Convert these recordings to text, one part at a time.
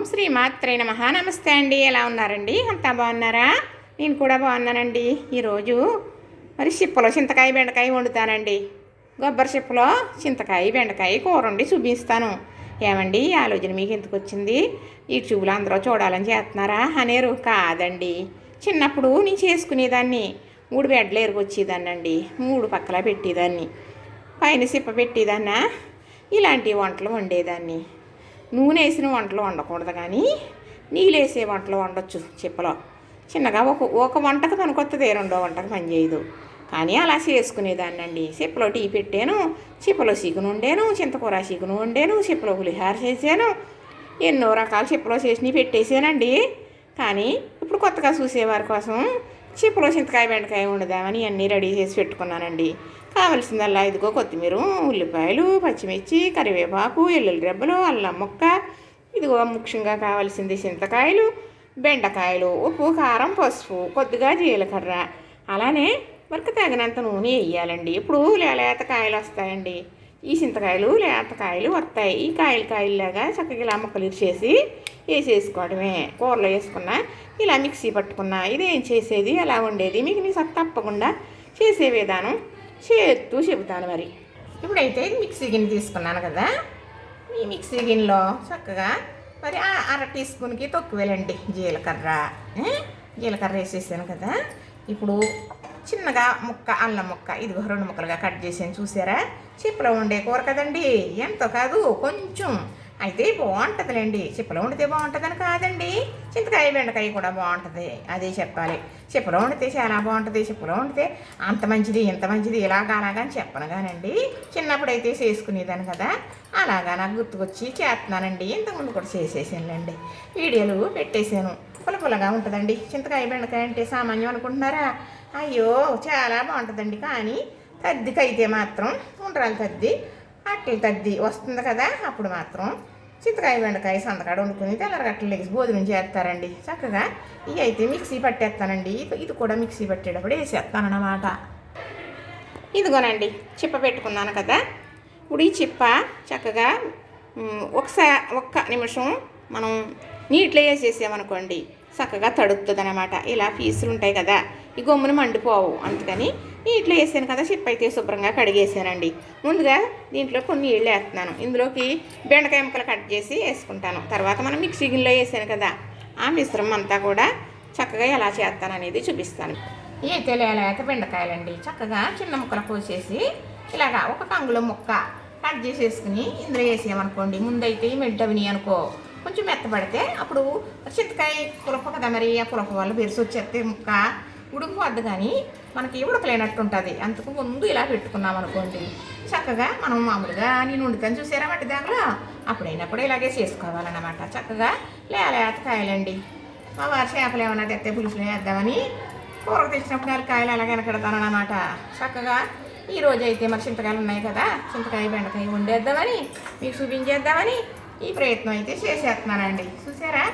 ఓం శ్రీ మాత్రే నమ. నమస్తే అండి. ఎలా ఉన్నారండి? అంతా బాగున్నారా? నేను కూడా బాగున్నానండి. ఈరోజు మరి చిప్పలో చింతకాయ బెండకాయ వండుతానండి. గొబ్బరి చిప్పలో చింతకాయ బెండకాయ కూర వండి చూపిస్తాను. ఏమండి? ఈ ఆలోచన మీకు ఎందుకు వచ్చింది? ఈ చూపులు అందరూ చూడాలని చేస్తున్నారా? అనేరు కాదండి. చిన్నప్పుడు నేను చేసుకునేదాన్ని. మూడు బెడ్లు ఎరుగొచ్చేదాన్ని అండి మూడు పక్కల పెట్టేదాన్ని. పైన సిప్ప పెట్టేదాన్నా. ఇలాంటి వంటలు వండేదాన్ని. నూనె వేసిన వంటలు వండకూడదు కానీ నీళ్ళు వేసే వంటలు వండొచ్చు చిప్పలో. చిన్నగా ఒక ఒక వంటకు పనికొస్తుంది రెండో వంటకు పనిచేయదు కానీ అలా చేసుకునేదాన్ని అండి చిప్పలో టీ పెట్టాను చిప్పలో చికెన్ వండాను చింతకూర చికెన్ వండాను చిప్పలో పులిహార చేశాను. ఎన్నో రకాల చిప్పలో చేసినవి పెట్టేసానండి కానీ ఇప్పుడు కొత్తగా చూసేవారి కోసం చిప్పలో చింతకాయ బెండకాయ వండుదామని అన్నీ రెడీ చేసి పెట్టుకున్నానండి. కావలసిందల్లా ఇదిగో కొత్తిమీర ఉల్లిపాయలు పచ్చిమిర్చి కరివేపాకు ఎల్లుల్లి రెబ్బలు అల్లం ముక్క ఇదిగో ముఖ్యంగా కావాల్సింది చింతకాయలు బెండకాయలు ఉప్పు కారం పసుపు కొద్దిగా జీలకర్ర. అలానే మరికి తగినంత నూనె వేయాలండి. ఇప్పుడు లేత కాయలు వస్తాయండి. ఈ చింతకాయలు లేత కాయలు వస్తాయి ఈ కాయలు కాయల్లాగా చక్కగా ఇలా ముక్కలు ఇచ్చేసి వేసేసుకోవడమే. కూరలో వేసుకున్నా ఇలా మిక్సీ పట్టుకున్నా ఇదేం చేసేది ఎలా ఉండేది. మీకు నీ తప్పకుండా చేసే విధానం చేస్తూ చెబుతాను మరి. ఇప్పుడైతే మిక్సీ గిన్నె తీసుకున్నాను కదా. ఈ మిక్సీ గిన్నెలో చక్కగా మరి ఆ అర టీ స్పూన్కి తొక్కువేలండి జీలకర్ర. జీలకర్ర వేసేసాను కదా. ఇప్పుడు చిన్నగా ముక్క అల్లం ముక్క ఇదిగో రెండు ముక్కలుగా కట్ చేసాను చూసారా? చిప్పలో ఉండే కూర కదండి? ఎంతో కాదు కొంచెం అయితే బాగుంటుందిలేండి. చిప్పలో వండితే బాగుంటుందని కాదండి. చింతకాయ బెండకాయ కూడా బాగుంటుంది. అదే చెప్పాలి. చిప్పలో వండితే చాలా బాగుంటుంది. చిప్పలో వండితే అంత మంచిది ఇంత మంచిది ఇలాగా అలాగని అని చెప్పను కానండి. చిన్నప్పుడైతే చేసుకునేదాన్ని కదా. అలాగా నాకు గుర్తుకొచ్చి చేస్తున్నానండి. ఇంతకుముందు కూడా చేసేసానులేండి. వీడియోలు పెట్టేశాను. పులపులగా ఉంటుందండి. చింతకాయ బెండకాయ అంటే సామాన్యం అనుకుంటున్నారా? అయ్యో చాలా బాగుంటుందండి. కానీ తద్దికైతే మాత్రం ఉండ్రాలు తద్ది అట్లు తద్ది వస్తుంది కదా. అప్పుడు మాత్రం చింతకాయ బెండకాయ సంతకాడ వండుకుని తెల్లరగట్టలేసి భోజనం చేస్తారండి. చక్కగా ఇవి అయితే మిక్సీ పట్టేస్తానండి. ఇది ఇది కూడా మిక్సీ పట్టేటప్పుడు వేసేస్తానన్నమాట. ఇదిగోనండి చిప్ప పెట్టుకున్నాను కదా. ఇప్పుడు ఈ చిప్ప చక్కగా ఒకసారి ఒక్క నిమిషం మనం నీటిలో వేసేసామనుకోండి చక్కగా తడుస్తుంది అనమాట ఇలా పీసులు ఉంటాయి కదా ఈ గమ్మున మండిపోవు. అందుకని ఇట్లా వేసాను కదా చిప్ప అయితే శుభ్రంగా కడిగేసానండి. ముందుగా దీంట్లో కొన్ని నీళ్ళు వేస్తున్నాను. ఇందులోకి బెండకాయ ముక్కలు కట్ చేసి వేసుకుంటాను. తర్వాత మనం మిక్సీ గిన్నెలో వేసాను కదా ఆ మిశ్రమం అంతా కూడా చక్కగా ఎలా చేస్తాను అనేది చూపిస్తాను. ఈ తెలియలేక బెండకాయలండి. చక్కగా చిన్న ముక్కలు కోసేసి ఇలాగా ఒక కంగులో ముక్క కట్ చేసేసుకుని ఇందులో వేసామనుకోండి ముందైతే ఈ మెడ్డవిని అనుకో కొంచెం మెత్తపడితే అప్పుడు చింతకాయ పులప కదా మరి ఆ పులప వల్ల బెరిసి వచ్చేస్తే ముక్క ఉడికిపోద్ది కానీ మనకి ఉడకలేనట్టు ఉంటుంది అందుకు ముందు ఇలా పెట్టుకున్నాం అనుకోండి. చక్కగా మనం మామూలుగా నేను వండుతాను చూసారా మట్టి దాంట్లో? అప్పుడైనప్పుడు ఇలాగే చేసుకోవాలన్నమాట. చక్కగా లేలేత కాయలండి. మా వారి చేపలు ఏమైనా తెస్తే పులుసులు వేద్దామని కూరకు తెచ్చినప్పుడు నాలుగు కాయలు అలాగే వెనకడతానమాట చక్కగా ఈ రోజు అయితే మరి చింతకాయలు ఉన్నాయి కదా చింతకాయ బెండకాయ వండేద్దామని మీకు చూపించేద్దామని ఈ ప్రయత్నం అయితే చేసేస్తున్నానండి. చూసారా?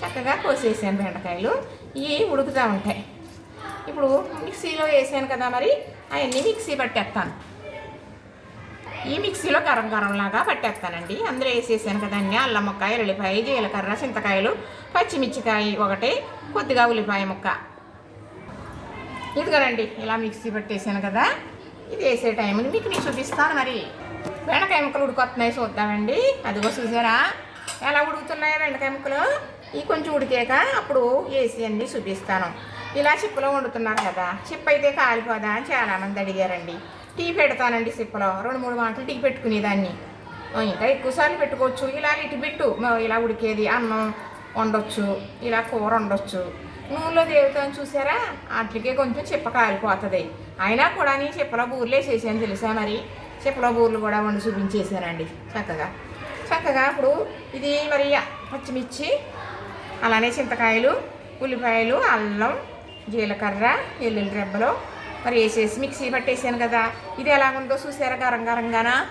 చక్కగా కోసేసాను బెండకాయలు. ఇవి ఉడుకుతూ ఉంటాయి. ఇప్పుడు మిక్సీలో వేసాను కదా మరి అవన్నీ మిక్సీ పట్టేస్తాను. ఈ మిక్సీలో గరం గరంలాగా పట్టేస్తానండి. అందులో వేసేసాను కదండి అల్లం ముక్క ఎల్లిపాయ జీలకర్ర చింతకాయలు పచ్చిమిర్చికాయ ఒకటి కొద్దిగా ఉల్లిపాయ ముక్క. ఇదిగోనండి ఇలా మిక్సీ పట్టేసాను కదా. ఇది వేసే టైంని మీకు నేను చూపిస్తాను మరి. బెండకాయ ముక్కలు ఉడుకొస్తున్నాయి చూద్దామండి. అదిగో చూసారా? ఎలా ఉడుకుతున్నాయో బెండకాయ ముక్కలు? ఈ కొంచెం ఉడికాక అప్పుడు వేసి అన్నీ చూపిస్తాను. ఇలా చిప్పులో వండుతున్నారు కదా. చిప్ అయితే కాలిపోదా అని చాలామంది అడిగారండి. టీ పెడతానండి చిప్పలో. రెండు మూడు మాటలు టీ పెట్టుకునేదాన్ని. ఇంకా ఎక్కువసార్లు పెట్టుకోవచ్చు. ఇలా ఇటు బిట్టు ఇలా ఉడికేది అన్నం వండొచ్చు. ఇలా కూర వండొచ్చు. నూనెలో దేవుతాను చూసారా? వాటికే కొంచెం చిప్ప కాలిపోతుంది. అయినా కూడా నేను చిప్పల బూర్లే చేశాను తెలుసా మరి? చిప్పలో బూర్లు కూడా వండి చూపించేసానండి చక్కగా. చక్కగా ఇప్పుడు ఇది మరి పచ్చిమిర్చి అలానే చింతకాయలు ఉల్లిపాయలు అల్లం జీలకర్ర ఎల్లుల్లి రెబ్బలు. మరి వేసేసి మిక్సీ పట్టేసాను కదా. ఇది ఎలాగుందో చూసారా? గరం గరంగానా?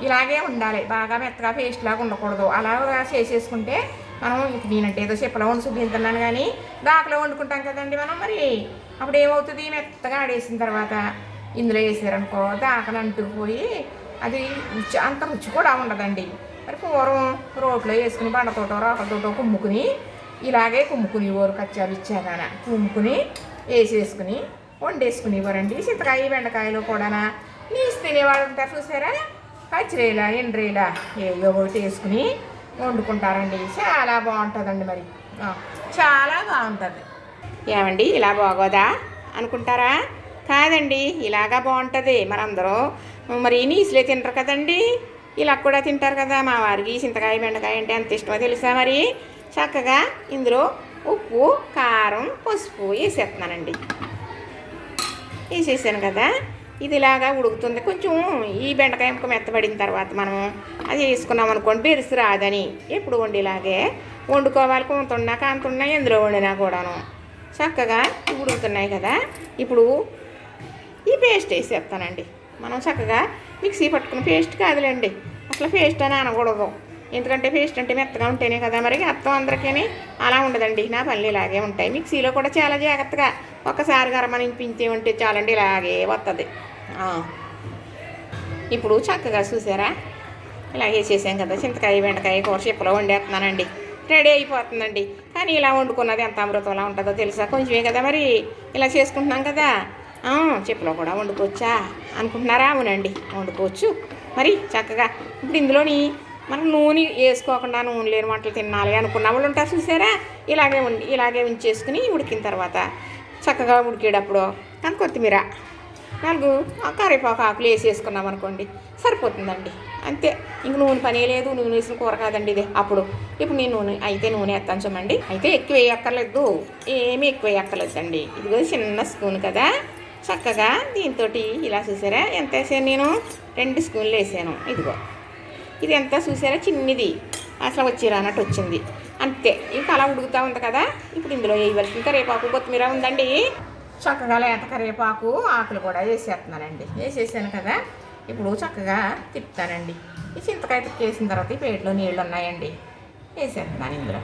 ఇలాగే ఉండాలి. బాగా మెత్తగా పేస్ట్ లాగా ఉండకూడదు. అలా చేసేసుకుంటే మనం ఇంక నేనంటే ఏదో చెప్పలో వండి చూపించుతున్నాను కానీ దాకలో వండుకుంటాం కదండి మనం మరి. అప్పుడు ఏమవుతుంది? మెత్తగా ఆడేసిన తర్వాత ఇందులో వేసారనుకో దాకలు అంటుకుపోయి అది రుచి అంత రుచి కూడా ఉండదండి. మరి పూర్వం రోట్లో వేసుకుని బండతోటో రోకలతోటో కుమ్ముకుని ఇలాగే కుమ్ముకుని ఊరు కచ్చాలు ఇచ్చాగాన కుమ్ముకుని వేసేసుకుని వండేసుకునేవారండి చింతకాయ బెండకాయలు కూడానా. నీసు తినేవాళ్ళు ఉంటారు చూసారా? పచ్చిరేలా ఎండ్రేలా ఏవో ఒకటి వేసుకుని వండుకుంటారండి. చాలా బాగుంటుందండి మరి. చాలా బాగుంటుంది. ఏమండి ఇలా బాగోదా అనుకుంటారా? కాదండి ఇలాగా బాగుంటుంది. మరందరూ మరి నీసులే తింటారు కదండి. ఇలా కూడా తింటారు కదా. మా వారికి చింతకాయ బెండకాయ అంటే ఎంత ఇష్టమో తెలుసా మరి? చక్కగా ఇందులో ఉప్పు కారం పసుపు వేసేస్తున్నానండి. వేసేసాను కదా. ఇది ఇలాగా ఉడుకుతుంది. కొంచెం ఈ బెండకాయ ముక్క మెత్తబడిన తర్వాత మనం అది వేసుకున్నాం అనుకోండి బెరుసు రాదని. ఎప్పుడు వండిలాగే వండుకోవాలి. కొంతున్నా కాంతున్నా ఎందులో వండినా కూడాను. చక్కగా ఉడుకుతున్నాయి కదా. ఇప్పుడు ఈ పేస్ట్ వేసేస్తానండి. మనం చక్కగా మిక్సీ పట్టుకున్న పేస్ట్ కాదులేండి. అసలు పేస్ట్ అని అనకూడదు. ఎందుకంటే పేస్ట్ అంటే మెత్తగా ఉంటేనే కదా మరి అత్తం అందరికీ అలా ఉండదండి. నా పనులు ఇలాగే ఉంటాయి. మిక్సీలో కూడా చాలా జాగ్రత్తగా ఒక్కసారి గరమనిపించి ఉంటే చాలండి ఇలాగే వస్తుంది ఇప్పుడు చక్కగా చూసారా? ఇలా వేసేసాం కదా. చింతకాయ బెండకాయ కూర చిప్పలో వండేస్తున్నానండి. రెడీ అయిపోతుందండి. కానీ ఇలా వండుకున్నది ఎంత అమృతంలా ఉంటుందో తెలుసా? కొంచెమే కదా మరి ఇలా చేసుకుంటున్నాం కదా. చెప్పులో కూడా వండుకోవచ్చా? అనుకుంటున్నారా? అవునండి వండుకోవచ్చు. మరి చక్కగా ఇప్పుడు ఇందులోని మనం నూనె వేసుకోకుండా నూనె లేని వంటలు తినాలి అనుకున్న వాళ్ళు ఉంటారు చూసారా? ఇలాగే ఉండి ఇలాగే ఉంచేసుకుని ఉడికిన తర్వాత చక్కగా ఉడికేటప్పుడు కానీ కొత్తిమీర. నాలుగు ఆ కరివేపాకు ఆకులు వేసేసుకున్నాం అనుకోండి సరిపోతుందండి. అంతే. ఇంక నూనె పనే లేదు నూనె వేసిన కూర కాదండి ఇది. అప్పుడు. ఇప్పుడు నేను నూనె అయితే నూనె వేస్తాను చూడండి. అయితే ఎక్కువ వేయక్కర్లేదు. ఏమీ ఎక్కువ వేయక్కర్లేదండి. ఇదిగో చిన్న స్పూన్ కదా. చక్కగా దీంతో ఇలా చూసారా? ఎంత వేసాను నేను? రెండు స్పూన్లు వేసాను. ఇదిగో. ఇది ఎంత చూసారా? చిన్నది. అసలు వచ్చిరా అన్నట్టు వచ్చింది. అంతే. ఇంకా అలా ఉడుకుతూ ఉంది కదా. ఇప్పుడు ఇందులో వేయవలసి కరివేపాకు కొత్తిమీర ఉందండి. చక్కగా లేత కరివేపాకు ఆకులు కూడా వేసేస్తున్నానండి. వేసేసాను కదా. ఇప్పుడు చక్కగా తిప్పుతానండి. ఈ చింతకాయ తిప్పేసిన తర్వాత ఈ పేటలో నీళ్ళు ఉన్నాయండి. వేసేస్తున్నాను ఇందులో.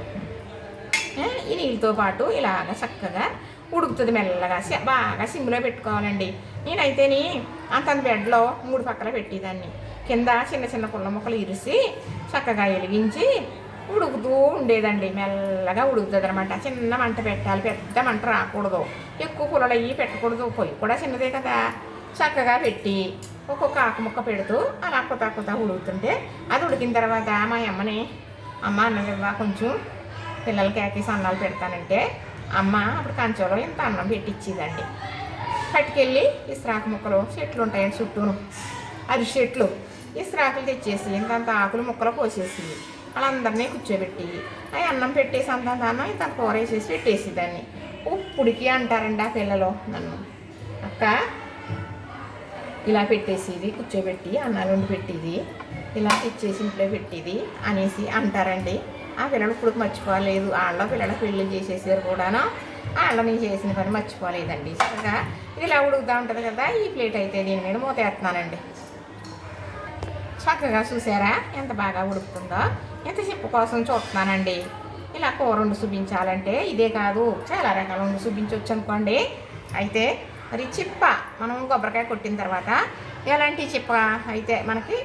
ఈ నీళ్ళతో పాటు ఇలాగ చక్కగా ఉడుకుతుంది మెల్లగా. బాగా సిమ్లో పెట్టుకోవాలండి. నేనైతేని అంత బెడ్లో మూడు పక్కల పెట్టేదాన్ని కింద చిన్న చిన్న పుల్ల ముక్కలు ఇరిసి చక్కగా వెలిగించి ఉడుకుతూ ఉండేదండి. మెల్లగా ఉడుకుతుంది అనమాట చిన్న మంట పెట్టాలి. పెద్ద మంట రాకూడదు. ఎక్కువ పుల్లలు అయ్యి పెట్టకూడదు. పొయ్యి కూడా చిన్నదే కదా. చక్కగా పెట్టి ఒక్కొక్క ఆకు ముక్క పెడుతూ అలా కొత్త కొత్త ఉడుకుతుంటే అది ఉడికిన తర్వాత మా అమ్మని అమ్మ అన్నదివ్వా కొంచెం పిల్లలకి ఏకేసి అన్నాలు పెడతానంటే అమ్మ అప్పుడు కంచంలో ఇంత అన్నం పెట్టించేదండి పట్టుకెళ్ళి ఇస్రాకు ముక్కలు చెట్లు ఉంటాయండి చుట్టూను. అది ఈ ఇస్రాకులు తెచ్చేసి ఇంతంత ఆకులు ముక్కలు కోసేసి వాళ్ళందరినీ కూర్చోబెట్టి అవి అన్నం పెట్టేసి అంతంత అన్నం ఇంత కూర వేసేసి పెట్టేసి దాన్ని. ఉప్పుడికి అంటారండి ఆ పిల్లలు నన్ను. అక్క ఇలా పెట్టేసేది కూర్చోబెట్టి అన్నాలు వండి పెట్టేది ఇలా తెచ్చేసి ఇంట్లో పెట్టేది అనేసి అంటారండి. ఆ పిల్లలు ఇప్పుడు మర్చిపోలేదు. వాళ్ళ పిల్లల పెళ్ళి చేసేసారు కూడాను. వాళ్ళ నేను చేసిన పని మర్చిపోలేదండి. చక్కగా ఇది ఇలా ఉడుకుతూ ఉంటుంది కదా ఈ ప్లేట్ అయితే దీని మీద మూతేస్తున్నానండి చక్కగా చూసారా? ఎంత బాగా ఉడుకుతుందో? ఎంతసేపు కోసం చూస్తున్నానండి. ఇలా కూర వండి చూపించాలంటే ఇదే కాదు. చాలా రకాల వండు చూపించవచ్చు అనుకోండి. అయితే మరి చిప్ప మనం కొబ్బరికాయ కొట్టిన తర్వాత ఎలాంటి చిప్ప అయితే మనకి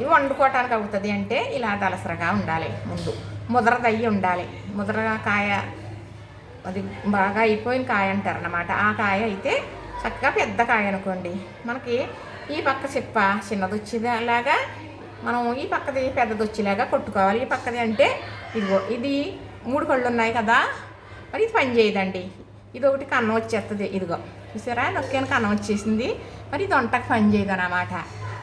ఇవి వండుకోవటానికి అవుతుంది అంటే ఇలా దలసరగా ఉండాలి ముందు. ముద్రదయ్యి ఉండాలి. ముద్ర కాయ అది బాగా అయిపోయిన కాయ అంటారు అన్నమాట ఆ కాయ అయితే చక్కగా పెద్ద కాయ అనుకోండి. మనకి ఈ పక్క చిప్ప చిన్నది వచ్చేలాగా మనం ఈ పక్కది పెద్దది వచ్చేలాగా కొట్టుకోవాలి. ఈ పక్కది అంటే ఇదిగో ఇది మూడు కళ్ళు ఉన్నాయి కదా మరి ఇది పని చేయదండి. ఇది ఒకటి కన్నం వచ్చేస్తుంది ఇదిగో చూసారా? నొక్కాను కన్నం వచ్చేసింది. మరి ఇది వంటకు పని చేయదు అన్నమాట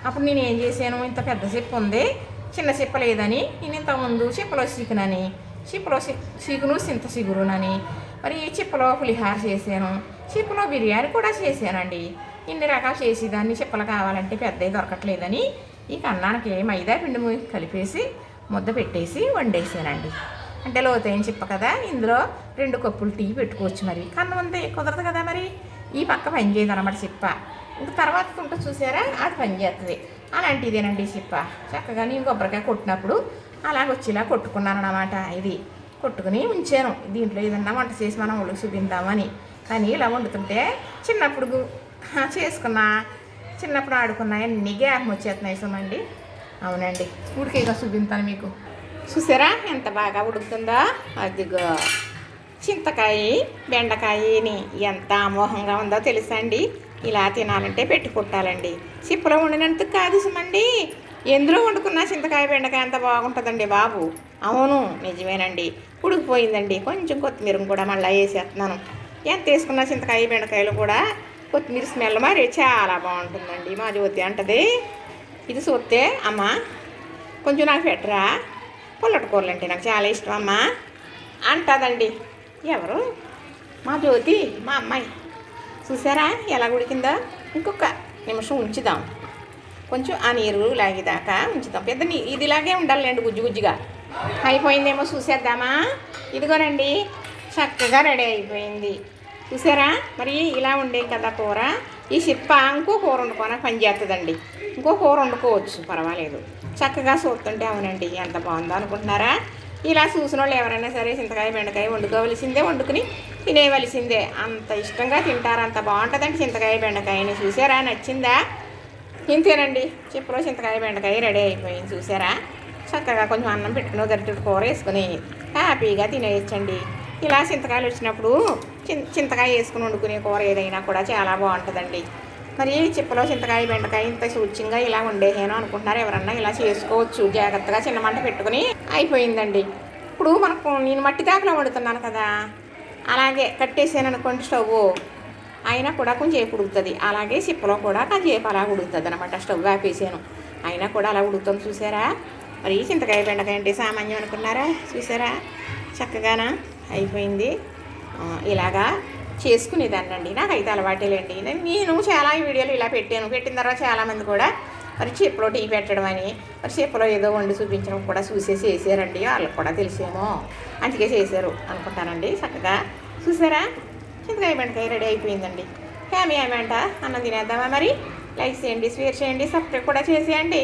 అప్పుడు నేను ఏం చేశాను? ఇంత పెద్ద చిప్ప ఉంది. చిన్న చిప్ప లేదని నేను ఇంతకుముందు చిప్పలో చీకునని చిప్పలో చి- చీకును చింత చిగురునని మరి ఈ చిప్పలో పులిహార చేశాను. చిప్పలో బిర్యానీ కూడా చేశానండి. ఇన్ని రకాలు చేసేదాన్ని చిప్పలు కావాలంటే పెద్దవి దొరకట్లేదని ఈ కన్నానికి మైదా పిండి కలిపేసి ముద్ద పెట్టేసి వండేసానండి. అంటే లోతైన చిప్ప కదా ఇందులో రెండు కప్పులు టీ పెట్టుకోవచ్చు మరి. కన్నం ఉంది కుదరదు కదా మరి? ఈ పక్క పని చేయదు అనమాట చిప్ప. ఇంక తర్వాత తుంట చూసారా అది పని చేస్తుంది అలాంటిదేనండి ఈ చిప్ప. చక్కగా నేను కొబ్బరికాయ కొట్టినప్పుడు అలాగ వచ్చేలా కొట్టుకున్నాను అనమాట ఇది. కొట్టుకుని ఉంచాను. దీంట్లో ఏదన్నా వంట చేసి మనం ఒళ్ళు చూపిందామని కానీ ఇలా వండుతుంటే చిన్నప్పుడు చేసుకున్నా. చిన్నప్పుడు ఆడుకున్న అన్ని వచ్చేస్తున్నాయి సుమండి అవునండి. ఉడికేగా చూపింతాను మీకు. చూసారా? ఎంత బాగా ఉడుకుతుందో? అదిగో. చింతకాయ బెండకాయని ఎంత అమోహంగా ఉందో తెలుసా అండి ఇలా తినాలంటే పెట్టి కుట్టాలండి వండినంత కాదు సుమండి. ఎందులో వండుకున్నా చింతకాయ బెండకాయ అంత బాగుంటుందండి బాబు. అవును నిజమేనండి. ఉడికిపోయిందండి. కొంచెం కొత్తిమీర కూడా మళ్ళీ వేసేస్తున్నాను. ఎంత వేసుకున్న చింతకాయ బెండకాయలు కూడా కొత్తిమీర స్మెల్ మరి చాలా బాగుంటుందండి. మా జ్యోతి అంటది. ఇది చూస్తే అమ్మ కొంచెం నాకు పెట్టరా? పుల్లటి కూరలు అంటే నాకు చాలా ఇష్టం అమ్మ. అంటదండి. ఎవరు? మా జ్యోతి మా అమ్మాయి. చూసారా? ఎలా ఉడికిందో? ఇంకొక నిమిషం ఉంచుదాం. కొంచెం ఆ నీరు లాగేదాకా ఉంచుదాం. పెద్ద నీ ఇదిలాగే ఉండాలండి గుజ్జు గుజ్జుగా. అయిపోయిందేమో చూసేద్దామా? ఇదిగోనండి. చక్కగా రెడీ అయిపోయింది. చూసారా? మరి ఇలా ఉండే కదా కూర. ఈ సిప్ప ఇంకో కూర వండుకోనా? పని చేస్తుందండి ఇంకో కూర వండుకోవచ్చు. పర్వాలేదు. చక్కగా చూస్తుంటే అవునండి. ఎంత బాగుందో అనుకుంటున్నారా? ఇలా చూసిన వాళ్ళు ఎవరైనా సరే చింతకాయ బెండకాయ వండుకోవలసిందే వండుకుని తినేవలసిందే అంత ఇష్టంగా తింటారు. అంత బాగుంటుందండి చింతకాయ బెండకాయని. చూసారా? నచ్చిందా? ఇంతేనండి. చిప్పులో చింతకాయ బెండకాయ రెడీ అయిపోయింది. చూసారా? చక్కగా కొంచెం అన్నం పెట్టుకుని గరిటెడు కూర వేసుకుని హ్యాపీగా తినేయచ్చండి. ఇలా చింతకాయలు వచ్చినప్పుడు చింతకాయ వేసుకుని వండుకునే కూర ఏదైనా కూడా చాలా బాగుంటుందండి. మరి చిప్పలో చింతకాయ బెండకాయ ఇంత సూచ్యంగా ఇలా వండేసాను అనుకుంటున్నారు. ఎవరన్నా ఇలా చేసుకోవచ్చు. జాగ్రత్తగా చిన్న మంట పెట్టుకుని అయిపోయిందండి. ఇప్పుడు మనకు నేను మట్టి దాకలో వండుతున్నాను కదా. అలాగే కట్టేసాను అనుకోండి స్టవ్. అయినా కూడా కొంచెంసేపు ఉడుకుతుంది. అలాగే చిప్పలో కూడా కాసేపు అలా ఉడుకుతుంది అనమాట స్టవ్ ఆపేసాను. అయినా కూడా అలా ఉడుకుతుంది చూసారా? మరి చింతకాయ బెండకాయ అంటే సామాన్యం అనుకున్నారా? చూసారా? చక్కగానా? అయిపోయింది. ఇలాగా చేసుకునేదాన్నండి నాకైతే అలవాటేలేండి. నేను చాలా వీడియోలు ఇలా పెట్టాను. పెట్టిన తర్వాత చాలామంది కూడా మరి చెప్పులో టీ పెట్టడం అని మరి చెప్పులో ఏదో వండి చూపించడం కూడా చూసేసి వేసారండి వాళ్ళకి కూడా తెలిసేమో అందుకే చేశారు అనుకుంటానండి. చక్కగా చూసారా? చింతకాయ బెండకాయ రెడీ అయిపోయిందండి. ఫ్యామిలీ ఏమంట అన్నం తినేద్దామా మరి? లైక్ చేయండి షేర్ చేయండి సబ్స్క్రైబ్ కూడా చేసేయండి.